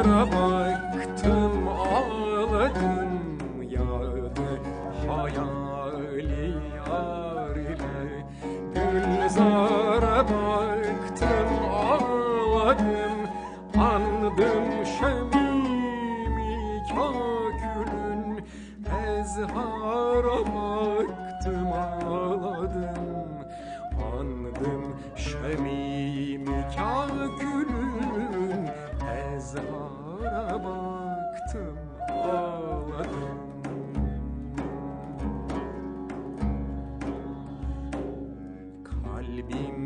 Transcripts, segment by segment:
Gülzara baktım ağladım Yağdı hayali yar ile. Gülzara baktım ağladım Andım şemimi kakülün Ezhara baktım ağladım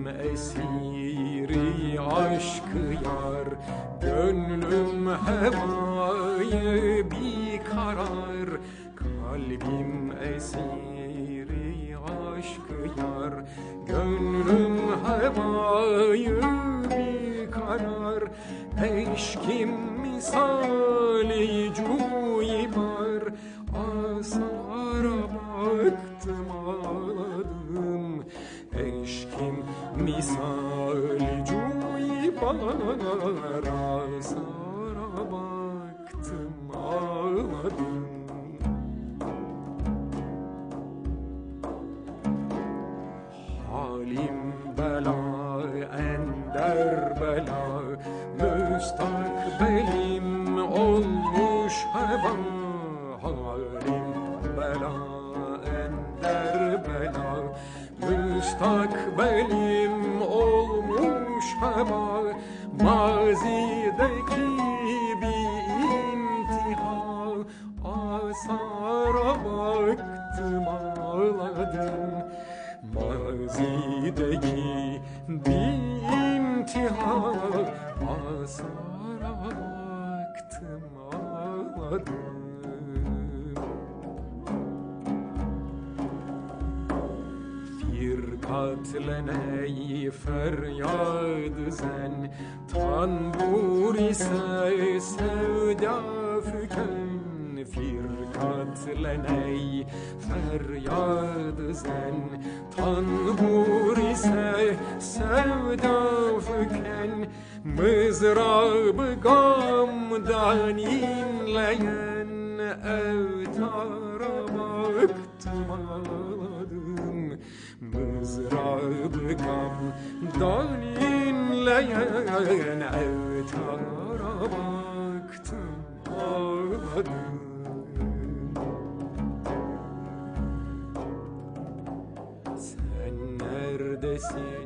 Esiri aşkı yar Gönlüm hevayı bir karar. Kalbim esiri aşkı yar Gönlüm hevayı bir karar. Eşkim misali cuyibar Asara baktım ağladım Eşkim misali cuyibar Asara baktım ağladım. Halim bela ender bela Müstakbelim olmuş heba Halim Müstakbelim olmuş heba Mazideki bir imtihan Asara baktım ağladım. Mazideki bir imtihan Asara baktım ağladım Firkatleney feryad zen Tanbur ise sevda füken. Firkatleney feryad zen Tanbur ise sevda füken. Mızrabı gamdan inleyen Evtara baktım ağladım Mızrabı gamdan inleyen Evtara baktım ağladım. Sen neredesin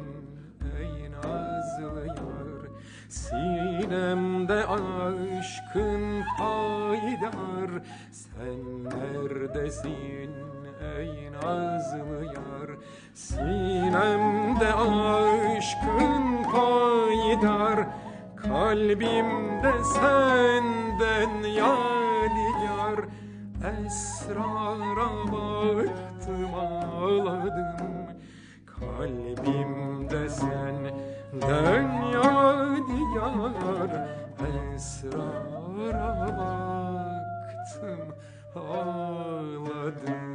paydar Sen neredesin ey nazlı yar? Sinemde aşkın paydar Kalbimde senden yadigar Esrara baktım ağladım. Kalbimde senden ağladım